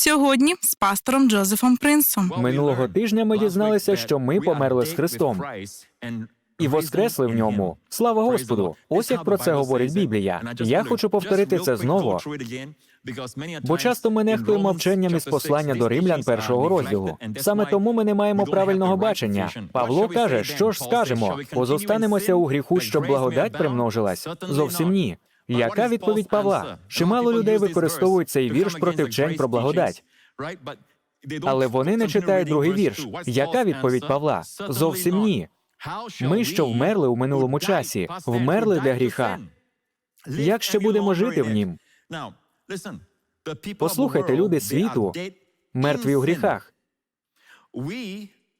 Сьогодні з пастором Джозефом Принсом. Минулого тижня ми дізналися, що ми померли з Христом і воскресли в ньому. Слава Господу! Ось як про це говорить Біблія. Я хочу повторити це знову. Бо часто ми нехтуємо вченням із послання до римлян першого розділу. Саме тому ми не маємо правильного бачення. Павло каже, що ж скажемо, позостанемося у гріху, щоб благодать примножилась? Зовсім ні. Яка відповідь Павла? Чимало людей використовують цей вірш проти вчень про благодать. Але вони не читають другий вірш. Яка відповідь Павла? Зовсім ні. Ми, що вмерли у минулому часі, вмерли для гріха. Як ще будемо жити в нім? Послухайте, люди світу Мертві у гріхах.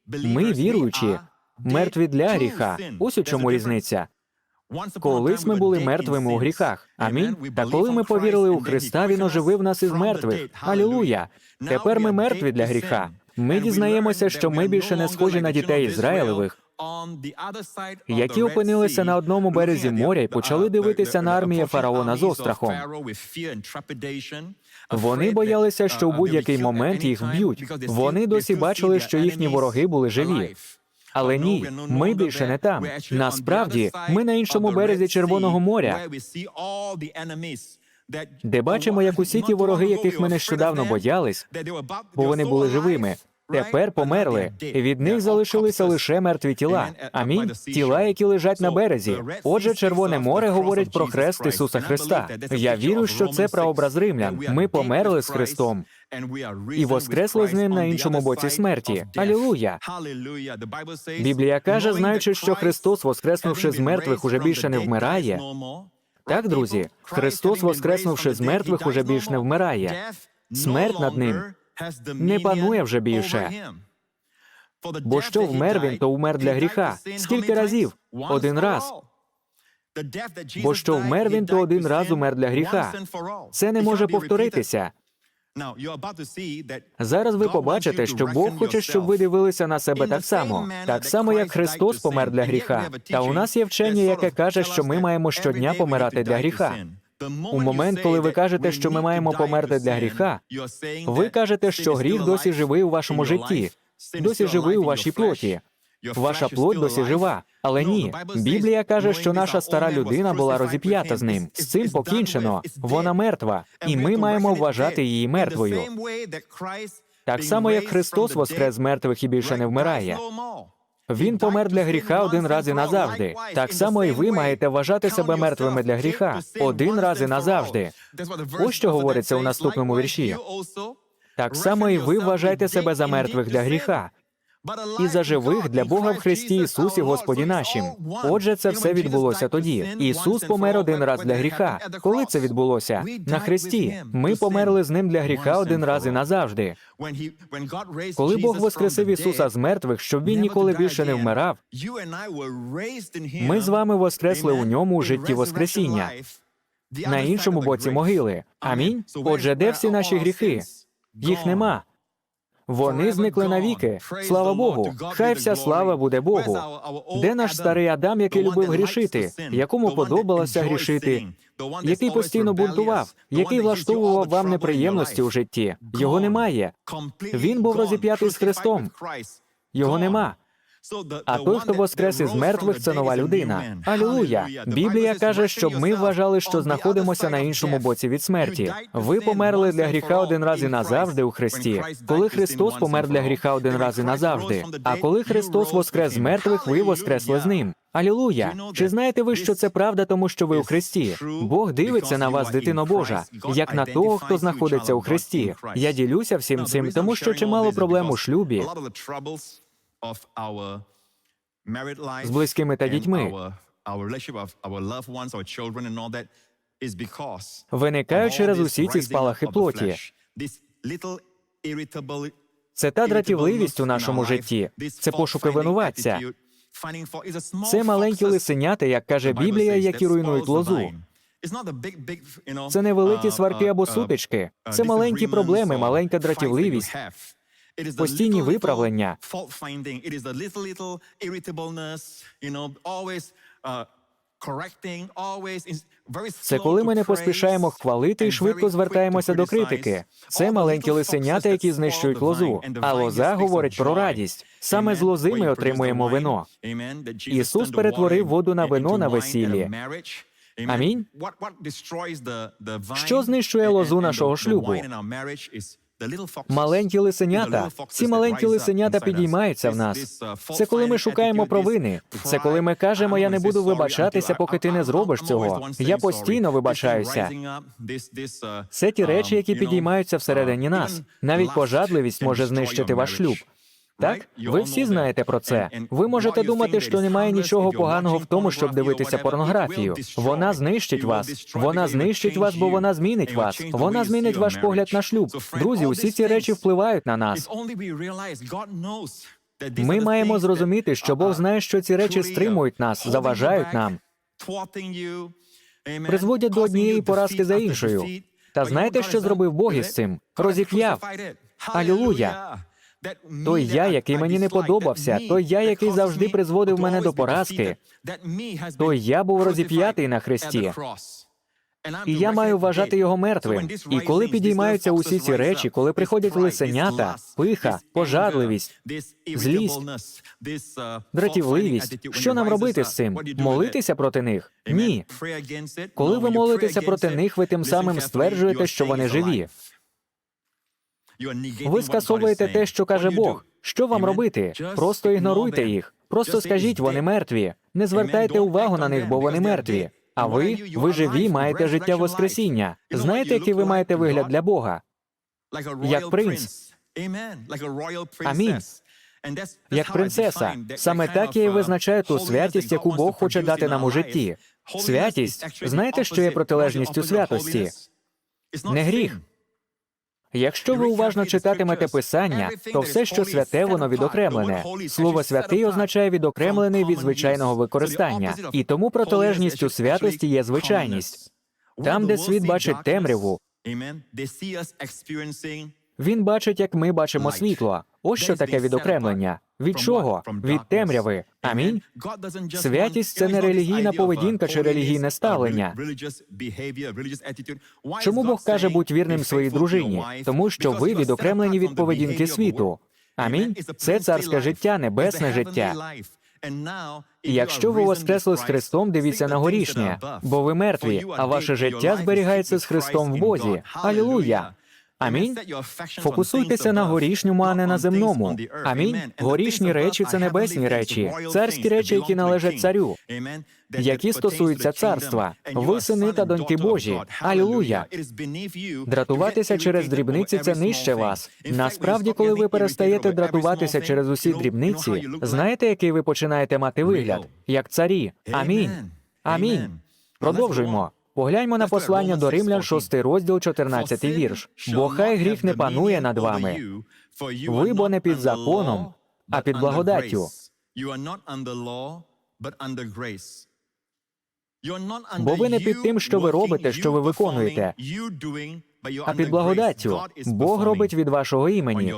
Ми, віруючі, мертві для гріха. Ось у чому різниця. Колись ми були мертвими у гріхах. Амінь. Та коли ми повірили у Христа, Він оживив нас із мертвих. Алілуя! Тепер ми мертві для гріха. Ми дізнаємося, що ми більше не схожі на дітей Ізраїлевих, які опинилися на одному березі моря і почали дивитися на армії фараона з острахом. Вони боялися, що в будь-який момент їх вб'ють. Вони досі бачили, що їхні вороги були живі. Але ні, ми більше не там. Насправді, ми на іншому березі Червоного моря, де бачимо, як усі ті вороги, яких ми нещодавно боялись, бо вони були живими. Тепер померли, від них залишилися лише мертві тіла. Амінь. Тіла, які лежать на березі. Отже, Червоне море говорить про хрест Ісуса Христа. Я вірю, що це прообраз римлян. Ми померли з Христом і воскресли з ним на іншому боці смерті. Алілуя! Біблія каже, знаючи, що Христос, воскреснувши з мертвих, уже більше не вмирає. Так, друзі, Христос, воскреснувши з мертвих, уже більш не вмирає. Смерть над ним не панує вже більше. Бо що вмер він, то вмер для гріха. Скільки разів? Один раз. Бо що вмер він, то один раз умер для гріха. Це не може повторитися. Зараз ви побачите, що Бог хоче, щоб ви дивилися на себе так само, так само, як Христос помер для гріха. Та у нас є вчення, яке каже, що ми маємо щодня помирати для гріха. У момент, коли ви кажете, що ми маємо померти для гріха, ви кажете, що гріх досі живий у вашому житті, досі живий у вашій плоті. Ваша плоть досі жива. Але ні, Біблія каже, що наша стара людина була розіп'ята з ним. З цим покінчено. Вона мертва, і ми маємо вважати її мертвою. Так само, як Христос воскрес з мертвих і більше не вмирає. Він помер для гріха один раз і назавжди. Так само і ви маєте вважати себе мертвими для гріха один раз і назавжди. Ось що говориться у наступному вірші. Так само і ви вважаєте себе за мертвих для гріха. І за живих для Бога в Христі Ісусі Господі нашим. Отже, це все відбулося тоді. Ісус помер один раз для гріха. Коли це відбулося? На Христі. Ми померли з ним для гріха один раз і назавжди. Коли Бог воскресив Ісуса з мертвих, щоб він ніколи більше не вмирав, ми з вами воскресли у ньому у житті Воскресіння на іншому боці могили. Амінь. Отже, де всі наші гріхи? Їх нема. Вони зникли навіки. Слава Богу. Хай вся слава буде Богу. Де наш старий Адам, який любив грішити, якому подобалося грішити, який постійно бунтував, який влаштовував вам неприємності у житті? Його немає. Він був розіп'ятий з Христом. Його нема. А той, хто воскрес із мертвих, це нова людина. Алілуя! Біблія каже, щоб ми вважали, що знаходимося на іншому боці від смерті. Ви померли для гріха один раз і назавжди у Христі. Коли Христос помер для гріха один раз і назавжди. А коли Христос воскрес з мертвих, ви воскресли з ним. Алілуя! Чи знаєте ви, що це правда, тому що ви у Христі? Бог дивиться на вас, дитино Божа, як на того, хто знаходиться у Христі. Я ділюся всім цим, тому що чимало проблем у шлюбі з близькими та дітьми виникають через усі ці спалахи плоті. Це та дратівливість у нашому житті, це пошуки винуватця. Це маленькі лисенята, як каже Біблія, які руйнують лозу. Це невеликі сварки або сутички. Це маленькі проблеми, маленька дратівливість. Постійні виправлення. Це коли ми не поспішаємо хвалити і швидко звертаємося до критики. Це маленькі лисенята, які знищують лозу. А лоза говорить про радість. Саме з лози ми отримуємо вино. Ісус перетворив воду на вино на весіллі. Амінь. Що знищує лозу нашого шлюбу? Маленькі лисенята. Ці маленькі лисенята підіймаються в нас. Це коли ми шукаємо провини. Це коли ми кажемо, я не буду вибачатися, поки ти не зробиш цього. Я постійно вибачаюся. Це ті речі, які підіймаються всередині нас. Навіть пожадливість може знищити ваш шлюб. Так, ви всі знаєте про це. Ви можете думати, що немає нічого поганого в тому, щоб дивитися порнографію. Вона знищить вас. Вона знищить вас, бо вона змінить вас. Вона змінить ваш погляд на шлюб. Друзі, усі ці речі впливають на нас. Ми маємо зрозуміти, що Бог знає, що ці речі стримують нас, заважають нам, призводять до однієї поразки за іншою. Та знаєте, що зробив Бог із цим? Розіп'яв. Алілуя! Той я, який мені не подобався, той я, який завжди призводив мене до поразки, той я був розіп'ятий на хресті. І я маю вважати його мертвим. І коли підіймаються усі ці речі, коли приходять лисенята, пиха, пожадливість, злість, дратівливість, що нам робити з цим? Молитися проти них? Ні. Коли ви молитеся проти них, ви тим самим стверджуєте, що вони живі. Ви скасовуєте те, що каже Бог. Що вам робити? Просто ігноруйте їх. Просто скажіть, вони мертві. Не звертайте увагу на них, бо вони мертві. А ви, ви живі, маєте життя Воскресіння. Знаєте, який ви маєте вигляд для Бога? як принц. Амінь. Як принцеса. Саме так я і визначаю ту святість, яку Бог хоче дати нам у житті. Святість. Знаєте, що є протилежністю святості? Не гріх. Якщо ви уважно читатимете писання, то все, що святе, воно відокремлене. Слово святий означає відокремлений від звичайного використання, і тому протилежністю святості є звичайність. Там, де світ бачить темряву, він бачить, як ми бачимо світло. Ось що таке відокремлення. Від чого? Від темряви. Амінь. Святість це не релігійна поведінка чи релігійне ставлення. Чому Бог каже будь вірним своїй дружині? Тому що ви відокремлені від поведінки світу. Амінь. Це царське життя, небесне життя. І якщо ви воскресли з Христом, дивіться на горішнє, бо ви мертві, а ваше життя зберігається з Христом в Бозі. Алілуя! Амінь. Фокусуйтеся на горішньому, а не на земному. Амінь. Горішні речі це небесні речі, царські речі, які належать царю, які стосуються царства. Ви сини та доньки Божі. Алілуя! Дратуватися через дрібниці це нижче вас. Насправді, коли ви перестаєте дратуватися через усі дрібниці, знаєте, який ви починаєте мати вигляд? Як царі. Амінь. Амінь. Продовжуймо. Погляньмо на послання до римлян, 6 розділ, 14 вірш. Бо хай гріх не панує над вами. Ви бо не під законом, а під благодаттю. Бо ви не під тим, що ви робите, що ви виконуєте, А під благодаттю Бог робить від вашого імені.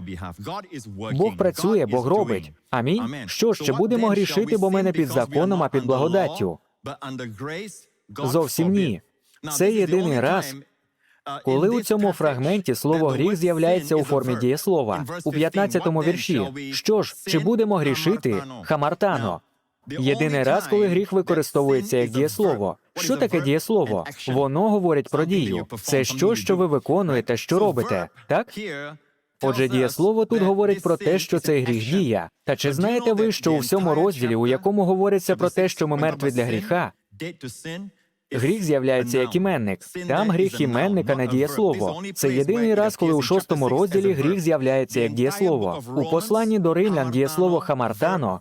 Бог працює, Бог робить. Амінь. Що ж, чи будемо грішити, бо ми не під законом, а під благодаттю? Зовсім ні. Це єдиний раз, коли у цьому фрагменті слово гріх з'являється у формі дієслова у 15-му вірші. Що ж, чи будемо грішити? Хамартано. Єдиний раз, коли гріх використовується як дієслово. Що таке дієслово? Воно говорить про дію. Це що, що ви виконуєте, що робите, так? Отже, дієслово тут говорить про те, що цей гріх дія. Та чи знаєте ви, що у всьому розділі, у якому говориться про те, що ми мертві для гріха, Гріх з'являється як іменник. Там гріх іменника не дієслово. Це єдиний раз, коли у шостому розділі гріх з'являється як дієслово. У посланні до римлян дієслово хамартано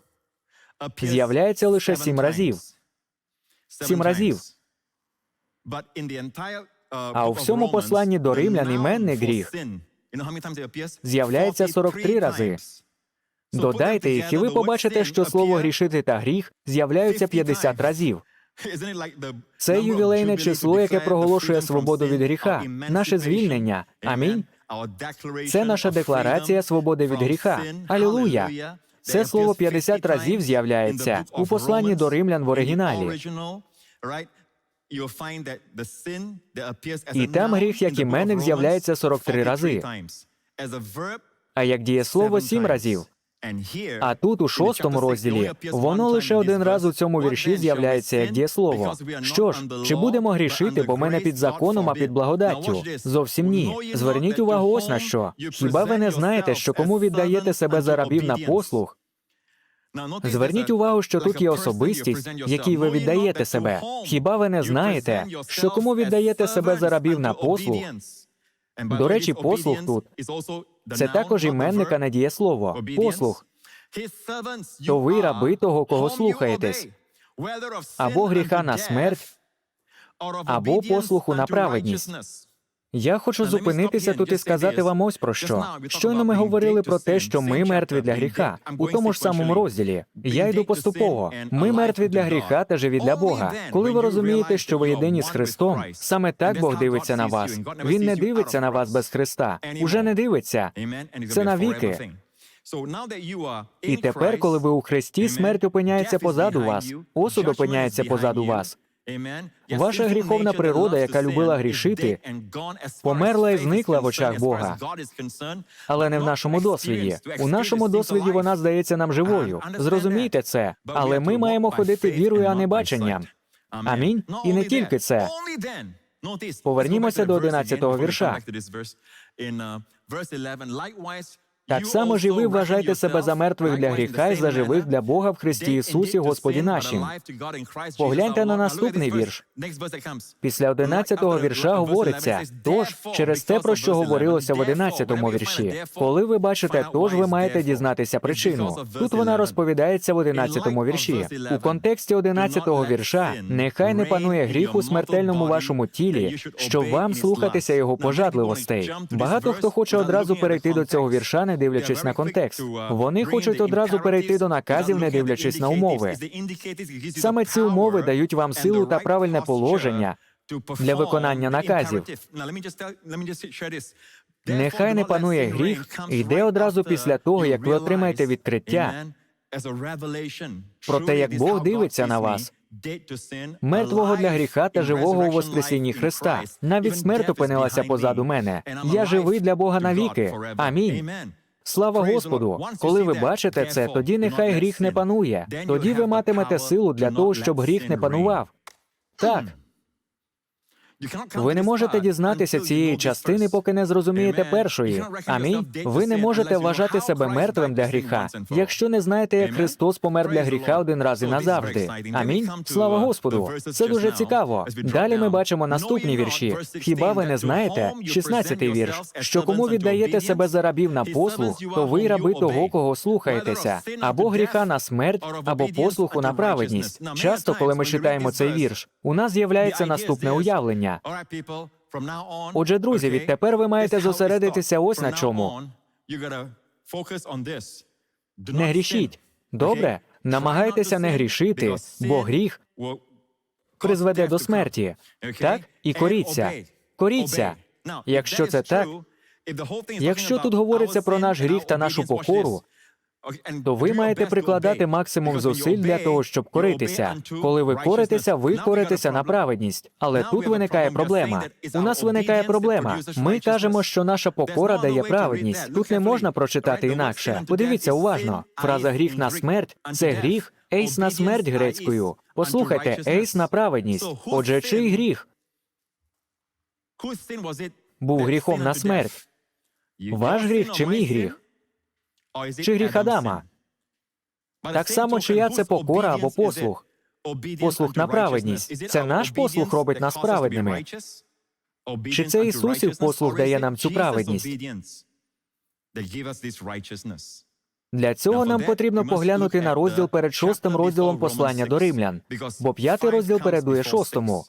з'являється лише сім разів. Сім разів. А у всьому посланні до римлян іменний гріх З'являється 43 рази. Додайте їх, і ви побачите, що слово грішити та гріх з'являються 50 разів. Це ювілейне число, яке проголошує свободу від гріха, наше звільнення. Амінь. Це наша декларація свободи від гріха. Алілуя! Це слово 50 разів з'являється у посланні до римлян в оригіналі. І там гріх, як іменник, з'являється 43 рази. А як дієслово сім разів. А тут, у шостому розділі, воно лише один раз у цьому вірші з'являється як дієслово. Що ж, чи будемо грішити, бо ми не під законом, а під благодаттю? Зовсім ні. Зверніть увагу ось на що. Хіба ви не знаєте, що кому віддаєте себе за рабів на послуг? Зверніть увагу, що тут є особистість, якій ви віддаєте себе. Хіба ви не знаєте, що кому віддаєте себе за рабів на послуг? До речі, послуг тут Це також іменника на дієслово. Послуг. То ви раби того, кого слухаєтесь. або гріха на смерть, або послуху на праведність. Я хочу зупинитися тут і сказати вам ось про що. Щойно ми говорили про те, що ми мертві для гріха у тому ж самому розділі. Я йду поступово. Ми мертві для гріха та живі для Бога. Коли ви розумієте, що ви єдині з Христом, саме так Бог дивиться на вас. Він не дивиться на вас без Христа. Уже не дивиться. Це навіки. І тепер, коли ви у Христі, смерть опиняється позаду вас, осуд опиняється позаду вас. Ваша гріховна природа, яка любила грішити, померла і зникла в очах Бога. Але не в нашому досвіді. У нашому досвіді вона здається нам живою. Зрозумійте це, але ми маємо ходити вірою, а не баченням. Амінь. І не тільки це. Повернімося до 11-го вірша. Так само ж і ви вважайте себе за мертвих для гріха і за живих для Бога в Христі Ісусі, Господі нашим. Погляньте на наступний вірш. Після 11-го вірша говориться: тож через те, про що говорилося в 11-му вірші. Коли ви бачите, тож ви маєте дізнатися причину. Тут вона розповідається в 11-му вірші. У контексті 11-го вірша нехай не панує гріх у смертельному вашому тілі, щоб вам слухатися його пожадливостей. Багато хто хоче одразу перейти до цього вірша, не дивлячись на контекст. Вони хочуть одразу перейти до наказів, не дивлячись на умови. Саме ці умови дають вам силу та правильне положення для виконання наказів. Нехай не панує гріх, йде одразу після того, як ви отримаєте відкриття про те, як Бог дивиться на вас, мертвого для гріха та живого у Воскресінні Христа. Навіть смерть опинилася позаду мене. Я живий для Бога навіки. Амінь. Слава Господу! Коли ви бачите це, тоді нехай гріх не панує. Тоді ви матимете силу для того, щоб гріх не панував. Так, ви не можете дізнатися цієї частини, поки не зрозумієте першої. Амінь. Ви не можете вважати себе мертвим для гріха, якщо не знаєте, як Христос помер для гріха один раз і назавжди. Амінь. Слава Господу. Це дуже цікаво. Далі ми бачимо наступні вірші. Хіба ви не знаєте? 16-й вірш. Що кому віддаєте себе за рабів на послуг, то ви раби того, кого слухаєтеся, або гріха на смерть, або послуху на праведність. Часто, коли ми читаємо цей вірш, у нас з'являється наступне уявлення. Отже, друзі, відтепер ви маєте зосередитися ось на чому. Не грішіть. Добре, намагайтеся не грішити, бо гріх призведе до смерті. Так? І коріться. Коріться. Якщо це так, якщо тут говориться про наш гріх та нашу покору, то ви маєте прикладати максимум зусиль для того, щоб коритися. Коли ви коритеся, ви коритеся на праведність. Але тут виникає проблема. У нас виникає проблема. Ми кажемо, що наша покора дає праведність. Тут не можна прочитати інакше. Подивіться уважно. Фраза гріх на смерть це гріх, ейс на смерть грецькою. Послухайте, ейс на праведність. Отже, чий гріх був гріхом на смерть? Ваш гріх чи мій гріх? Чи гріх Адама? Так само, чия це покора або послух? Послух на праведність. Це наш послух робить нас праведними. Чи це Ісусів послух дає нам цю праведність? Для цього нам потрібно поглянути на розділ перед шостим розділом послання до римлян, бо п'ятий розділ передує шостому.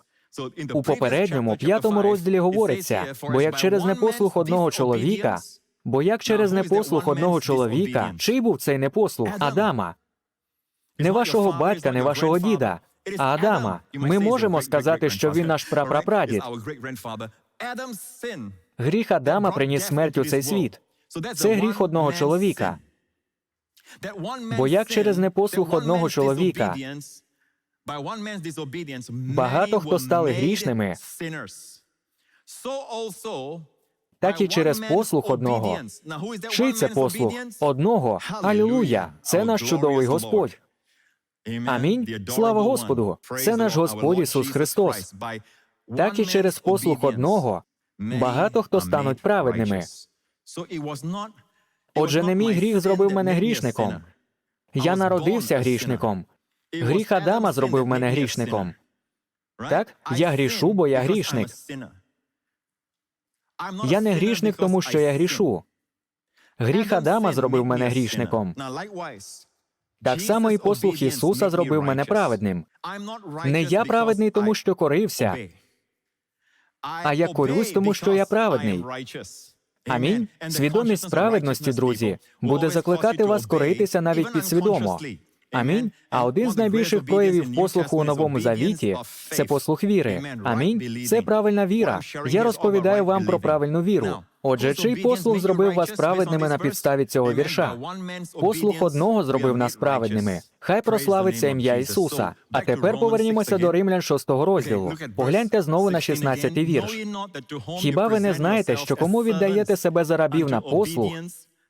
У попередньому п'ятому розділі говориться: бо як через непослух одного чоловіка, бо як через непослух одного чоловіка, чий був цей непослух? Адама? Не вашого батька, не вашого діда, а Адама. Ми можемо сказати, що він наш прапрапрадід. Гріх Адама приніс смерть у цей світ. Це гріх одного чоловіка. Бо як через непослух одного чоловіка? Багато хто стали грішними, так і через послух одного. Чий це послух? Одного. Алілуя! Це наш чудовий Господь. Амінь. Слава Господу! Це наш Господь Ісус Христос. Так і через послух одного багато хто стануть праведними. Отже, не мій гріх зробив мене грішником. Я народився грішником. Гріх Адама зробив мене грішником. Так? Я грішу, бо я грішник. Я не грішник, тому що я грішу. Гріх Адама зробив мене грішником. Так само і послух Ісуса зробив мене праведним. Не я праведний, тому що корився, а я корюсь, тому що я праведний. Амінь. Свідомість справедності, друзі, буде закликати вас коритися навіть підсвідомо. Амінь. А один з найбільших проявів послуху у новому завіті це послух віри. Амінь. Це правильна віра. Я розповідаю вам про правильну віру. Отже, чий послух зробив вас праведними на підставі цього вірша? Послух одного зробив нас праведними. Хай прославиться ім'я Ісуса. А тепер повернімося до Римлян 6 розділу. Погляньте знову на 16 вірш. Хіба ви не знаєте, що кому віддаєте себе за рабів на послух,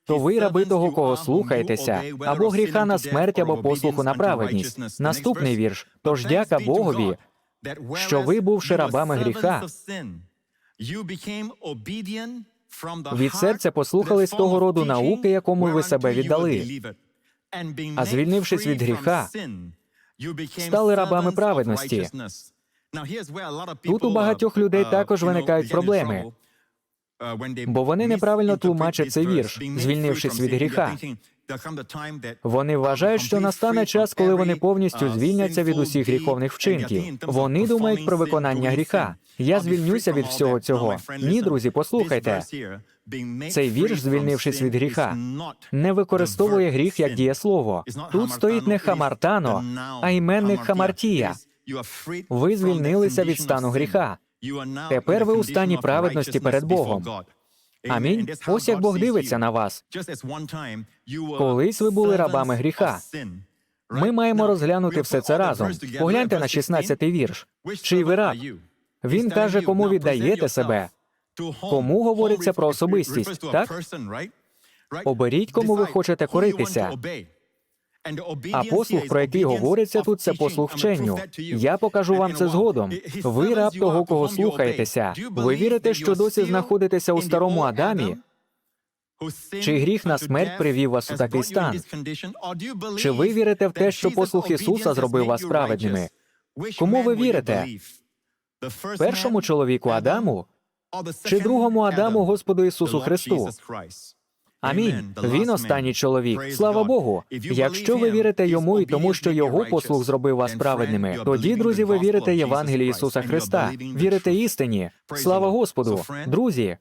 то ви раби того, кого слухаєтеся, або гріха на смерть, або послуху на праведність. Наступний вірш. Тож дяка Богові, що ви, бувши рабами гріха, від серця послухались того роду науки, якому ви себе віддали. А звільнившись від гріха, стали рабами праведності. Тут у багатьох людей також виникають проблеми, бо вони неправильно тлумачать цей вірш, звільнившись від гріха. Вони вважають, що настане час, коли вони повністю звільняться від усіх гріховних вчинків. Вони думають про виконання гріха. Я звільнюся від всього цього. Ні, друзі, послухайте. Цей вірш, звільнившись від гріха, не використовує гріх як дієслово. Тут стоїть не хамартано, а іменник хамартія. Ви звільнилися від стану гріха. Тепер ви у стані праведності перед Богом. Амінь. Ось як Бог дивиться на вас. Колись ви були рабами гріха. Ми маємо розглянути все це разом. Погляньте на 16-й вірш. Чий ви раб? Він каже, кому віддаєте себе. Кому говориться про особистість, так? Оберіть, кому ви хочете коритися. А послух, про який говориться тут, це послух вченню. Я покажу вам це згодом. Ви раб того, кого слухаєтеся. Ви вірите, що досі знаходитеся у старому Адамі? Чи гріх на смерть привів вас у такий стан? Чи ви вірите в те, що послух Ісуса зробив вас праведними? Кому ви вірите? Першому чоловіку Адаму чи другому Адаму Господу Ісусу Христу? Амінь. Він останній чоловік. Слава Богу. Якщо ви вірите йому і тому, що його послуг зробив вас праведними, тоді, друзі, ви вірите Євангелії Ісуса Христа, вірите істині. Слава Господу, друзі.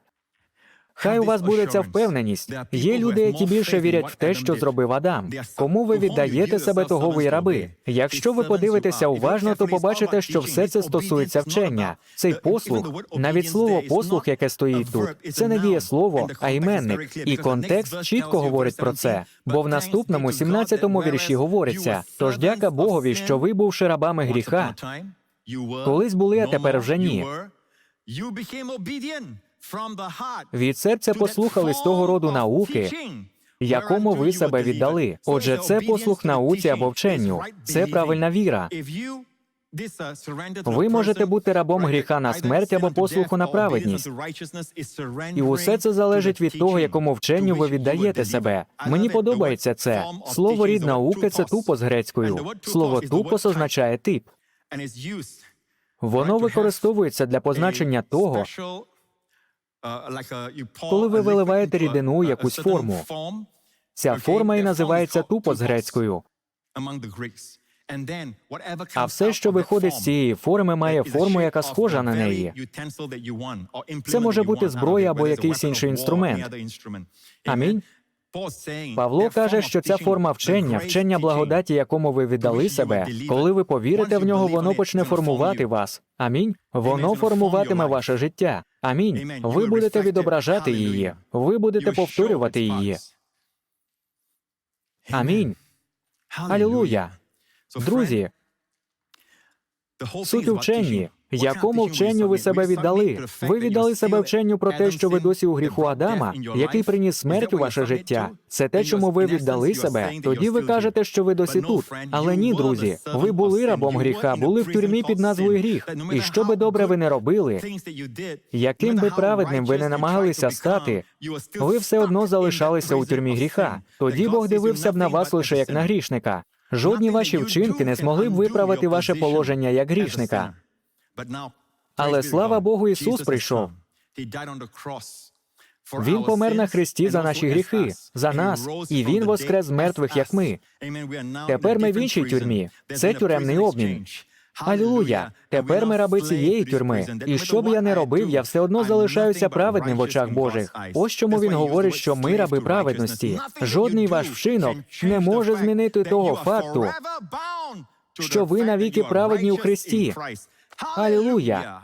Хай у вас буде ця впевненість. Є люди, які більше вірять в те, що зробив Адам. Кому ви віддаєте себе, того ви раби. Якщо ви подивитеся уважно, то побачите, що все це стосується вчення. Цей послух, навіть слово послух, яке стоїть тут, це не дієслово, а іменник. І контекст чітко говорить про це. Бо в наступному 17-му вірші говориться: тож дяка Богові, що ви, бувши рабами гріха, колись були, а тепер вже ні. Від серця послухались того роду науки, якому ви себе віддали. Отже, це послух науці або вченню. Це правильна віра. Ви можете бути рабом гріха на смерть або послуху на праведність. І усе це залежить від того, якому вченню ви віддаєте себе. Мені подобається це. Слово рід науки це тупос грецькою. Слово тупос означає тип. Воно використовується для позначення того, коли ви виливаєте рідину у якусь форму. ця форма і називається тупо з грецькою. А все, що виходить з цієї форми, має форму, яка схожа на неї. Це може бути зброя або якийсь інший інструмент. Амінь. Павло каже, що ця форма вчення, вчення благодаті, якому ви віддали себе, коли ви повірите в нього, воно почне формувати вас. Амінь. Воно формуватиме ваше життя. Амінь. Ви будете відображати її. Ви будете повторювати її. Амінь. Алілуя. Друзі, Суть у вченні. Якому вченню ви себе віддали? Ви віддали себе вченню про те, що ви досі у гріху Адама, який приніс смерть у ваше життя. Це те, чому ви віддали себе. Тоді ви кажете, що ви досі тут. Але ні, друзі, ви були рабом гріха, були в тюрмі під назвою гріх. І що би добре ви не робили, яким би праведним ви не намагалися стати, ви все одно залишалися у тюрмі гріха. Тоді Бог дивився б на вас лише як на грішника. Жодні ваші вчинки не змогли б виправити ваше положення як грішника. Але слава Богу, Ісус прийшов. Він помер на хресті за наші гріхи, за нас, і він воскрес з мертвих, як ми. Тепер ми в іншій тюрмі. Це тюремний обмін. Алілуя! Тепер ми раби цієї тюрми. І що б я не робив, я все одно залишаюся праведним в очах Божих. Ось чому він говорить, що ми раби праведності. Жодний ваш вчинок не може змінити того факту, що ви навіки праведні у Христі. Алілуя!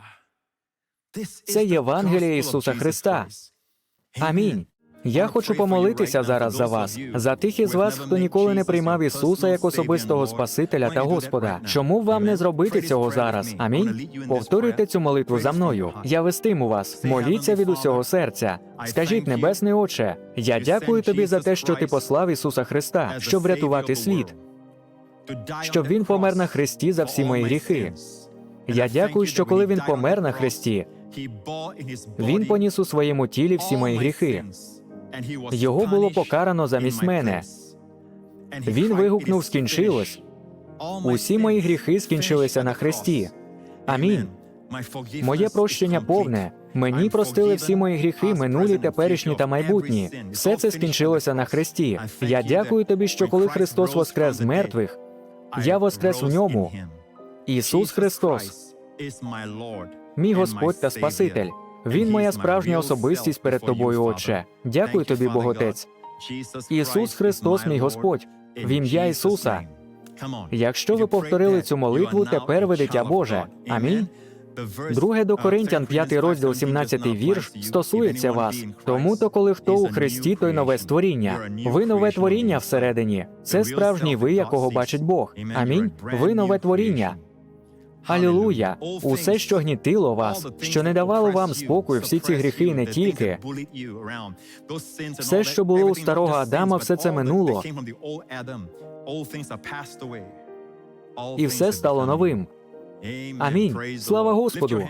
Це Євангеліє Ісуса Христа. Амінь. Я хочу помолитися зараз за вас, за тих із вас, хто ніколи не приймав Ісуса як особистого Спасителя та Господа. Чому б вам не зробити цього зараз? Амінь. Повторюйте цю молитву за мною. Я вестиму вас. Моліться від усього серця. Скажіть, Небесний Отче, я дякую тобі за те, що ти послав Ісуса Христа, щоб врятувати світ, щоб він помер на хресті за всі мої гріхи. Я дякую, що коли він помер на хресті, він поніс у своєму тілі всі мої гріхи. Його було покарано замість мене. Він вигукнув скінчилось. Усі мої гріхи скінчилися на хресті. Амінь. Моє прощення повне. Мені простили всі мої гріхи, минулі, теперішні та майбутні. Все це скінчилося на хресті. Я дякую тобі, що коли Христос воскрес з мертвих, я воскрес в ньому. Ісус Христос, мій Господь та Спаситель. Він моя справжня особистість перед тобою, Отче. Дякую тобі, Боготець. Ісус Христос, мій Господь, в ім'я Ісуса. Якщо ви повторили цю молитву, тепер ви дитя Боже. Амінь. Друге до Коринтян, 5 розділ, 17 вірш, стосується вас. Тому то, коли хто у Христі, той нове створіння. Ви нове творіння всередині. Це справжній ви, якого бачить Бог. Амінь. Ви нове творіння. Алілуя! Усе, що гнітило вас, що не давало вам спокою, всі ці гріхи і не тільки. Все, що було у старого Адама, все це минуло. І все стало новим. Амінь. Слава Господу.